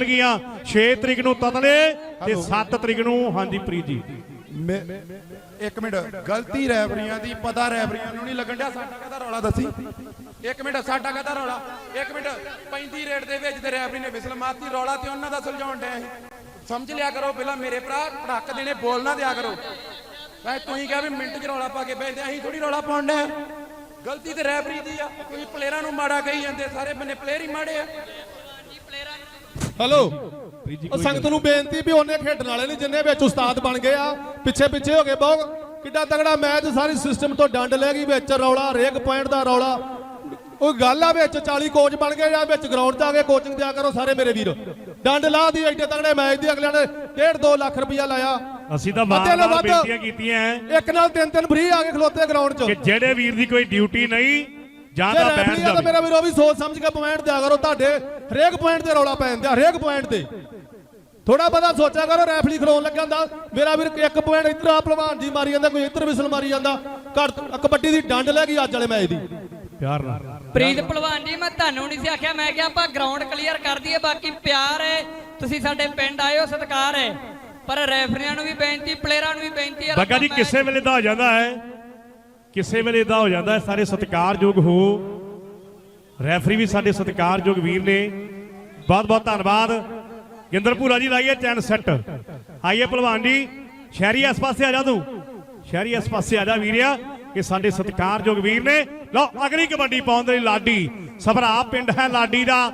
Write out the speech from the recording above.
ਗਈਆਂ। 6 ਤਰੀਕ ਨੂੰ ਤਤਲੇ ਤੇ 7 ਤਰੀਕ ਨੂੰ ਹਾਂਜੀ ਪ੍ਰੀਤ ਜੀ। ਇੱਕ ਮਿੰਟ। ਗਲਤੀ ਰੈਫਰੀਆਂ ਦੀ ਪਤਾ ਰੈਫਰੀਆਂ ਨੂੰ ਨਹੀਂ ਲੱਗਣ ਡਿਆ। ਸਾਡਾ ਕਹਦਾ ਰੌਲਾ ਦੱਸੀ? ਇੱਕ ਮਿੰਟ ਸਾਡਾ ਕਹਦਾ ਰੌਲਾ? ਇੱਕ ਮਿੰਟ। 35 ਰੇਟ ਦੇ ਵਿੱਚ ਤੇ ਰੈਫਰੀ ਨੇ ਵਿਸਲ ਮਾਰਤੀ। ਰੌਲਾ ਤੇ ਉਹਨਾਂ ਦਾ ਸੁਲਝਾਉਣ ਡਿਆ ਸਮਝ ਲਿਆ ਕਰੋ ਪਹਿਲਾਂ ਮੇਰੇ ਭਰਾ ਪੜਕ ਦੇਣੇ ਬੋਲ ਨਾ ਦਿਆ ਕਰੋ। ਐ ਤੁਸੀਂ ਕਿਹਾ ਵੀ ਮਿੰਟ 'ਚ ਰੌਲਾ ਪਾ ਕੇ ਬੈਠਦੇ ਅਸੀਂ ਥੋੜੀ ਰੌਲਾ ਪਾਉਣ ਡਿਆ ਗਲਤੀ ਤੇ ਰੈਫਰੀ ਦੀ ਆ। ਤੁਸੀਂ ਪਲੇਅਰਾਂ ਨੂੰ ਮਾੜਾ ਕਹੀ ਜਾਂਦੇ ਸਾਰੇ ਬੰਨੇ ਪਲੇਅਰ ਹੀ ਮਾੜੇ ਆ। ਹਲੋ ਉਹ ਸੰਗਤ ਨੂੰ ਬੇਨਤੀ ਵੀ ਉਹਨੇ ਖੇਡਣ ਵਾਲੇ ਨਹੀਂ ਜਿੰਨੇ ਵਿੱਚ ਉਸਤਾਦ ਬਣ ਗਏ ਆ ਪਿੱਛੇ ਪਿੱਛੇ ਹੋ ਗਏ ਬਹੁਤ। ਕਿੱਡਾ ਤਗੜਾ ਮੈਚ ਸਾਰੀ ਸਿਸਟਮ ਤੋਂ ਡੰਡ ਲੈ ਗਈ ਵਿੱਚ ਰੌਲਾ ਹਰੇਕ ਪੁਆਇੰਟ ਦਾ ਰੌਲਾ। ਉਹ ਗੱਲ ਆ ਵਿੱਚ 40 ਕੋਚ ਬਣ ਗਏ ਜਾਂ ਵਿੱਚ ਗਰਾਊਂਡ 'ਚ ਆ ਕੇ ਕੋਚਿੰਗ ਦਿਆ ਕਰੋ ਸਾਰੇ ਮੇਰੇ ਵੀਰ। ਡੰਡ ਲਾ ਦੀ ਐਡੇ ਤਗੜੇ ਮੈਚ ਦੀ ਅਗਲਿਆਂ ਨੇ 1.5 2 ਲੱਖ ਰੁਪਇਆ ਲਾਇਆ। ਅਸੀਂ ਤਾਂ ਵੱਧ। ਬੇਨਤੀਆਂ ਕੀਤੀਆਂ। ਇੱਕ ਨਾਲ ਤਿੰਨ ਤਿੰਨ ਫਰੀ ਆ ਕੇ ਖਲੋਤੇ ਗਰਾਊਂਡ 'ਚ। ਕਿ ਜਿਹੜੇ ਵੀਰ ਦੀ ਕੋਈ ਡਿਊਟੀ ਨਹੀਂ ਜਾਂ ਤਾਂ ਆ ਤਾਂ ਜਾਵੇ। ਮੇਰਾ ਵੀਰ ਉਹ ਵੀ ਸੋਚ ਸਮਝ ਕੇ ਪੁਆਇੰਟ ਦਿਆ ਕਰੋ ਤੁਹਾਡੇ ਹਰੇਕ ਪੁਆਇੰਟ ਤੇ ਰੌਲਾ ਪੈ ਜਾਂਦਾ ਹਰੇਕ ਪੁਆਇੰਟ ਤੇ। ਥੋੜਾ ਬਹੁਤਾ ਸੋਚਿਆ ਕਰੋ ਰੈਫਰੀ ਖਲੋਣ ਲੱਗਿਆ ਹੁੰਦਾ। ਮੇਰਾ ਵੀਰ ਇੱਕ ਪੁਆਇੰਟ ਇੱਧਰ ਆ ਭਲਵਾਨ ਜੀ ਮਾਰੀ ਜਾਂਦਾ ਕੋਈ ਇੱਧਰ ਵਿਸਲ ਮਾਰੀ ਜਾਂਦਾ। ਘਰ ਕਬੱਡੀ ਦੀ ਡੰਡ ਲੈ ਗਈ ਅੱਜ ਵਾਲੇ ਮੈਚ ਦੀ। ਪਿਆਰ ਨਾਲ। ਪ੍ਰੀਤ ਭਲਵਾਨ ਜੀ ਮੈਂ ਤੁਹਾਨੂੰ ਨਹੀਂ ਸੀ ਆਖਿਆ ਮੈਂ ਕਿਹਾ ਆਪਾਂ ਗਰਾਊਂਡ ਕਲੀਅਰ ਕਰ ਦਈਏ ਬਾਕੀ ਪਿਆਰ ਹੈ। ਤੁਸੀਂ ਸਾਡੇ ਪਿੰਡ ਆਏ ਹੋ ਸਤਿਕਾਰ ਹੈ। ਪਰ ਰੈਫਰੀਆਂ ਨੂੰ ਵੀ ਬੇਨਤੀ ਪਲੇਅਰਾਂ ਨੂੰ ਵੀ ਬੇਨਤੀ ਹੈ ਬੱਗਾ ਜੀ ਕਿਸੇ ਵੇਲੇ ਦਾ ਹੋ ਜਾਂਦਾ ਹੈ। ਕਿਸੇ ਵੇਲੇ ਦਾ ਹੋ ਜਾਂਦਾ ਹੈ ਸਾਰੇ ਸਤਿਕਾਰਯੋਗ ਹੋ। ਰੈਫਰੀ ਵੀ ਸਾਡੇ ਸਤਿਕਾਰਯੋਗ ਵੀਰ ਨੇ। ਬਹੁਤ ਬਹੁਤ ਧੰਨਵਾਦ ਗਿੰਦਰਪੂਰਾ ਜੀ ਲਾਈਏ ਚੈਨ ਸੈੱਟ। ਆਈਏ ਪਹਿਲਵਾਨ ਜੀ। ਸ਼ਹਿਰੀ ਇਸ ਪਾਸੇ ਆ ਜਾ ਤੂੰ। ਸ਼ਹਿਰੀ ਇਸ ਪਾਸੇ ਆ ਜਾ ਵੀਰਿਆ, ਕਿ ਸਾਡੇ ਸਤਿਕਾਰਯੋਗ ਵੀਰ ਨੇ। ਲਓ, ਅਗਲੀ ਕਬੱਡੀ ਪਾਉਣ ਦੇ ਲਈ ਲਾਡੀ। ਸਭਰਾ ਪਿੰਡ ਹੈ ਲਾਡੀ ਦਾ।